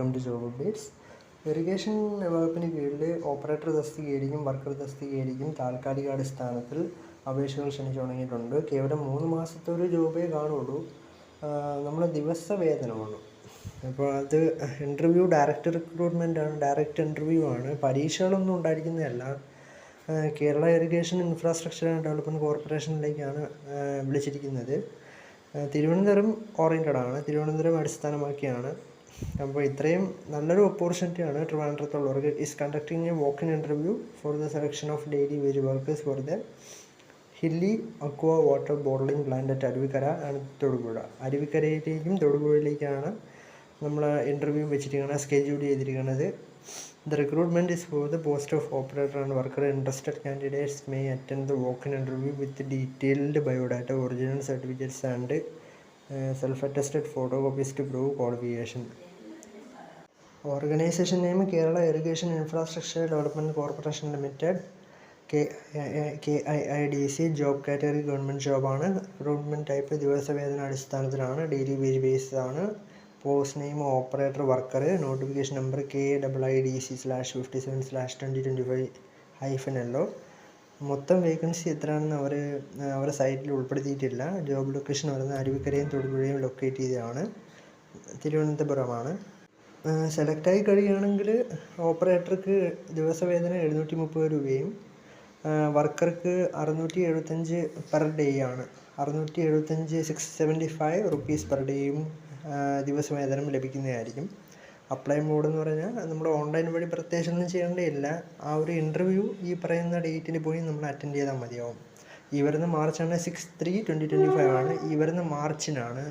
Welcome to job updates irrigation വകുപ്പിന് കീഴിൽ operator തസ്തികയായിരിക്കും worker തസ്തികയായിരിക്കും താൽക്കാലിക അടിസ്ഥാനത്തിൽ അപേക്ഷകൾ ക്ഷണിച്ചു തുടങ്ങിയിട്ടുണ്ട്. കേവലം മൂന്ന് മാസത്തെ ഒരു ജോബേ കാണുള്ളൂ. നമ്മൾ ദിവസ വേതനമാണ് അപ്പോൾ അത് ഇന്റർവ്യൂ ഡയറക്റ്റ് റിക്രൂട്ട്മെന്റ് ആണ് ഡയറക്റ്റ് ഇന്റർവ്യൂ ആണ്. പരീക്ഷകളൊന്നും ഉണ്ടായിരിക്കുന്നതല്ല. Kerala irrigation infrastructure and development കോർപ്പറേഷനിലേക്കാണ് വിളിച്ചിരിക്കുന്നത്. തിരുവനന്തപുരം ഓറിയന്റഡ് ആണ്. തിരുവനന്തപുരം അടിസ്ഥാനമാക്കിയാണ് അപ്പോൾ ഇത്രയും നല്ലൊരു ഓപ്പർച്യൂണിറ്റിയാണ് ട്രിവാൻഡ്രത്തുള്ളവർക്ക് is conducting a walk in interview for the selection of daily wage workers for the Hilly Aqua water bottling plant at Aruvikkara and Thodupuzha. അരുവിക്കരയിലേക്കും തൊടുപുഴയിലേക്കാണ് നമ്മൾ ഇന്റർവ്യൂ വെച്ചിരിക്കുന്നത് സ്കെഡ്യൂൾ ചെയ്തിരിക്കുന്നത് the recruitment is for the post of operator and worker interested candidates may attend the walk in interview with detailed biodata original certificates and self attested photo copies to prove qualification organisation name Kerala irrigation infrastructure development corporation limited K K I I D C job category government ജോബാണ് recruitment type ദിവസ ദിവസവേതന അടിസ്ഥാനത്തിലാണ്. Daily wage based ആണ്. Post name operator worker notification number K double I D C slash fifty seven slash twenty twenty five hyphen എല്ലോ മൊത്തം vacancy എത്രയാണെന്ന് അവർ അവരുടെ സൈറ്റിൽ ഉൾപ്പെടുത്തിയിട്ടില്ല. ജോബ് ലൊക്കേഷൻ പറയുന്നത് അരുവിക്കരയും തൊടുപുഴയും ലൊക്കേറ്റ് ചെയ്തതാണ്. തിരുവനന്തപുരമാണ്. സെലക്റ്റായി കഴിയുകയാണെങ്കിൽ ഓപ്പറേറ്റർക്ക് ദിവസവേതനം എഴുന്നൂറ്റി മുപ്പത് രൂപയും വർക്കർക്ക് അറുന്നൂറ്റി എഴുപത്തഞ്ച് പെർ ഡേ ആണ്. അറുന്നൂറ്റി എഴുപത്തഞ്ച് six seventy five rupees per ഡേയും ദിവസവേതനം ലഭിക്കുന്നതായിരിക്കും. അപ്ലൈ മോഡ് എന്ന് പറഞ്ഞാൽ നമ്മൾ ഓൺലൈൻ വഴി പ്രത്യേകിച്ചൊന്നും ചെയ്യേണ്ടതില്ല. ആ ഒരു ഇന്റർവ്യൂ ഈ പറയുന്ന ഡേറ്റിന് പോയി നമ്മൾ അറ്റൻഡ് ചെയ്താൽ മതിയാവും. ഈ വരുന്ന മാർച്ചാണ് six three twenty twenty five ആണ്. ഈ വരുന്ന മാർച്ചിനാണ്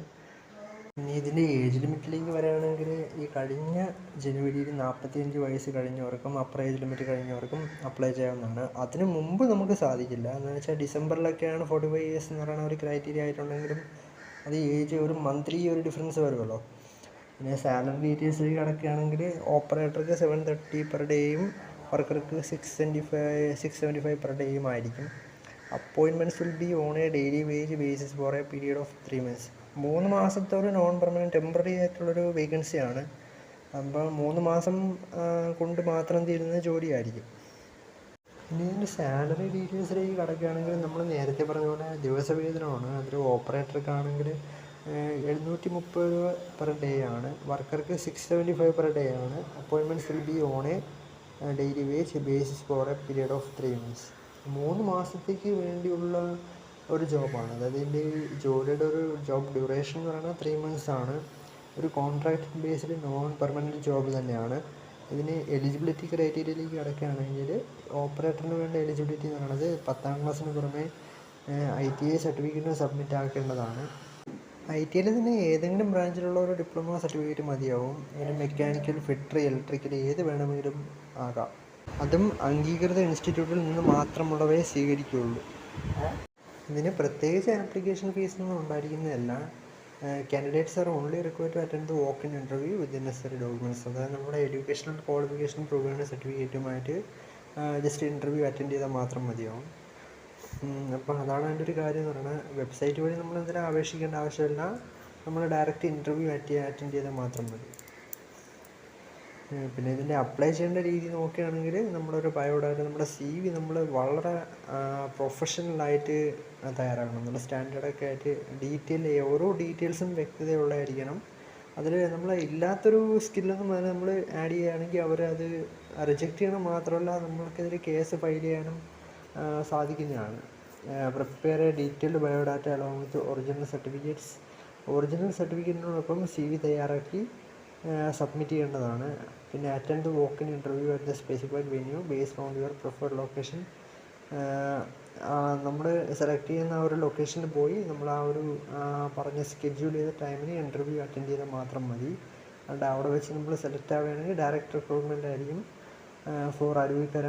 ഇനി ഇതിന്റെ ഏജ് ലിമിറ്റിലേക്ക് വരികയാണെങ്കിൽ ഈ കഴിഞ്ഞ ജനുവരിയിൽ നാൽപ്പത്തിയഞ്ച് വയസ്സ് കഴിഞ്ഞവർക്കും അപ്പർ ഏജ് ലിമിറ്റ് കഴിഞ്ഞവർക്കും അപ്ലൈ ചെയ്യാവുന്നതാണ്. അതിന് മുമ്പ് നമുക്ക് സാധിക്കില്ല. എന്ന് വെച്ചാൽ ഡിസംബറിലൊക്കെയാണ് ഫോർട്ടി ഫൈവ് ഇയേഴ്സ് എന്ന് പറയുന്ന ഒരു ക്രൈറ്റീരിയ ആയിട്ടുണ്ടെങ്കിലും അത് ഏജ് ഒരു മന്ത്ലി ഒരു ഡിഫറൻസ് വരുമല്ലോ പിന്നെ സാലറി ഡീറ്റെയിൽസിൽ കിടക്കുകയാണെങ്കിൽ ഓപ്പറേറ്റർക്ക് സെവൻ തേർട്ടി പെർ ഡേയും വർക്കർക്ക് six seventy five six seventy five per ഡേയും ആയിരിക്കും. Appointments will be on a daily wage basis for a period of three months മൂന്ന് മാസത്തെ ഒരു നോൺ പെർമനന്റ് ടെമ്പററി ആയിട്ടുള്ളൊരു വേക്കൻസിയാണ് അപ്പോൾ മൂന്ന് മാസം കൊണ്ട് മാത്രം തീരുന്ന ജോലിയായിരിക്കും. ഇനി ഇതിന്റെ സാലറി ഡീറ്റെയിൽസിലേക്ക് കിടക്കുകയാണെങ്കിൽ നമ്മൾ നേരത്തെ പറഞ്ഞ പോലെ ദിവസവേതനമാണ്. അതിൽ ഓപ്പറേറ്റർക്കാണെങ്കിൽ എഴുന്നൂറ്റി മുപ്പത് രൂപ പെർ ഡേ ആണ്. വർക്കർക്ക് six seventy five per day ആണ് appointments will be on a daily wage basis for a period of three months മൂന്ന് മാസത്തേക്ക് വേണ്ടിയുള്ള ഒരു ജോബാണ്. അതായത് ഇതിന്റെ ജോലിയുടെ ഒരു ജോബ് ഡ്യൂറേഷൻ എന്ന് പറയുന്നത് ത്രീ മന്ത്സ് ആണ്. ഒരു contract based non permanent job തന്നെയാണ്. ഇതിന് എലിജിബിലിറ്റി ക്രൈറ്റീരിയയിലേക്ക് കിടക്കുകയാണെങ്കിൽ ഓപ്പറേറ്ററിന് വേണ്ട എലിജിബിലിറ്റി എന്ന് പറയുന്നത് പത്താം ക്ലാസ്സിന് പുറമെ I T I certificate submit ആക്കേണ്ടതാണ്. I T ഐയിൽ തന്നെ ഏതെങ്കിലും ബ്രാഞ്ചിലുള്ള ഒരു ഡിപ്ലോമ സർട്ടിഫിക്കറ്റ് മതിയാവും. അതിന് മെക്കാനിക്കൽ ഫിറ്ററി ഇലക്ട്രിക്കൽ ഏത് വേണമെങ്കിലും ആകാം. അതും അംഗീകൃത ഇൻസ്റ്റിറ്റ്യൂട്ടിൽ നിന്ന് മാത്രമുള്ളവയെ സ്വീകരിക്കുകയുള്ളൂ. ഇതിന് പ്രത്യേകിച്ച് ആപ്ലിക്കേഷൻ ഫീസ് ഒന്നും ഉണ്ടായിരിക്കുന്നതല്ല. Candidates are only require to attend the walk in interview with necessary documents അതായത് നമ്മുടെ എഡ്യൂക്കേഷണൽ ക്വാളിഫിക്കേഷൻ പ്രൂവ് ചെയ്യുന്ന സർട്ടിഫിക്കറ്റുമായിട്ട് ജസ്റ്റ് ഇന്റർവ്യൂ അറ്റൻഡ് ചെയ്താൽ മാത്രം മതിയാവും. അപ്പോൾ അതാണ് അതിന്റെ ഒരു കാര്യം എന്ന് പറയുന്നത്. വെബ്സൈറ്റ് വഴി നമ്മൾ എന്തിനാ അപേക്ഷിക്കേണ്ട ആവശ്യമില്ല. നമ്മൾ ഡയറക്റ്റ് ഇന്റർവ്യൂ അറ്റൻഡ് അറ്റൻഡ് ചെയ്താൽ മാത്രം മതി. പിന്നെ ഇതിന്റെ അപ്ലൈ ചെയ്യേണ്ട രീതി നോക്കുകയാണെങ്കിൽ ഒരു ബയോഡാറ്റ നമ്മുടെ സി വി നമ്മൾ വളരെ പ്രൊഫഷണലായിട്ട് തയ്യാറാക്കണം. നല്ല സ്റ്റാൻഡേർഡൊക്കെ ആയിട്ട് ഡീറ്റെയിൽ ഓരോ ഡീറ്റെയിൽസും വ്യക്തതയുള്ളതായിരിക്കണം. അതിൽ നമ്മൾ ഇല്ലാത്തൊരു സ്കില്ലൊന്നും നമ്മൾ ആഡ് ചെയ്യുകയാണെങ്കിൽ അവരത് റിജക്റ്റ് ചെയ്യണം മാത്രമല്ല നമ്മൾക്കെതിരെ കേസ് ഫയൽ ചെയ്യാനും സാധിക്കുന്നതാണ്. Prepare detailed biodata along with original certificates original സർട്ടിഫിക്കറ്റിനോടൊപ്പം C V തയ്യാറാക്കി സബ്മിറ്റ് ചെയ്യേണ്ടതാണ്. പിന്നെ attend walk in interview at the specified venue based on your preferred location നമ്മൾ സെലക്ട് ചെയ്യുന്ന ആ ഒരു ലൊക്കേഷനിൽ പോയി നമ്മൾ ആ ഒരു പറഞ്ഞ സ്കെഡ്യൂൾ ചെയ്ത ടൈമിന് ഇന്റർവ്യൂ അറ്റൻഡ് ചെയ്താൽ മാത്രം മതി. അതുകൊണ്ട് അവിടെ വെച്ച് നമ്മൾ സെലക്ട് ആവുകയാണെങ്കിൽ ഡയറക്റ്റ് റിക്രൂട്ട്മെന്റ് ആയിരിക്കും ഫോർ അരുവിക്കര.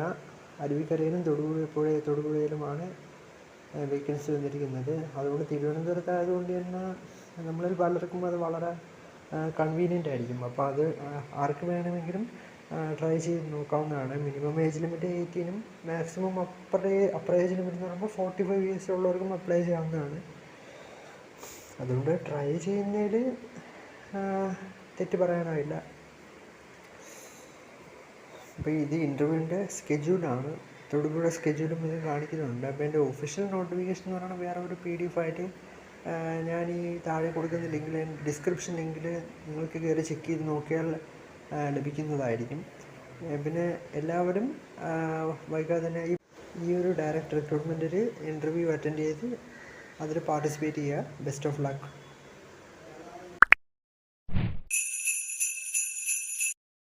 അരുവിക്കരയിലും തൊടുപുഴ പുഴ തൊടുപുഴയിലുമാണ് വേക്കൻസി വന്നിരിക്കുന്നത്. അതുകൊണ്ട് തിരുവനന്തപുരത്ത് ആയതുകൊണ്ട് തന്നെ നമ്മളിൽ പലർക്കും അത് വളരെ കൺവീനിയന്റ് ആയിരിക്കും. അപ്പോൾ അത് ആർക്ക് വേണമെങ്കിലും ട്രൈ ചെയ്ത് നോക്കാവുന്നതാണ്. Minimum age limit എയ്റ്റീനും maximum upper upper age limit എന്ന് പറയുമ്പോൾ ഫോർട്ടി ഫൈവ് ഇയേഴ്സ് ഉള്ളവർക്കും അപ്ലൈ ചെയ്യാവുന്നതാണ്. അതുകൊണ്ട് ട്രൈ ചെയ്യുന്നതിൽ തെറ്റ് പറയാനാവില്ല. അപ്പോൾ ഇത് ഇന്റർവ്യൂവിന്റെ സ്കെഡ്യൂളാണ് തൊടുപുഴ സ്കെഡ്യൂളും ഇത് കാണിക്കുന്നുണ്ട്. അപ്പോൾ എന്റെ ഒഫീഷ്യൽ നോട്ടിഫിക്കേഷൻ എന്ന് പറയുന്നത് വേറെ ഒരു പി ഡി എഫ് ആയിട്ട് ഞാൻ ഈ താഴെ കൊടുക്കുന്ന ലിങ്കിൽ ഡിസ്ക്രിപ്ഷൻ ലിങ്കിൽ നിങ്ങൾക്ക് കയറി ചെക്ക് ചെയ്ത് നോക്കിയാൽ ലഭിക്കുന്നതായിരിക്കും. പിന്നെ എല്ലാവരും വൈകാതെ തന്നെ ഈ ഈ ഒരു ഡയറക്റ്റ് റിക്രൂട്ട്മെന്റിൽ ഇന്റർവ്യൂ അറ്റൻഡ് ചെയ്ത് അതിൽ പാർട്ടിസിപ്പേറ്റ് ചെയ്യുക. Best of luck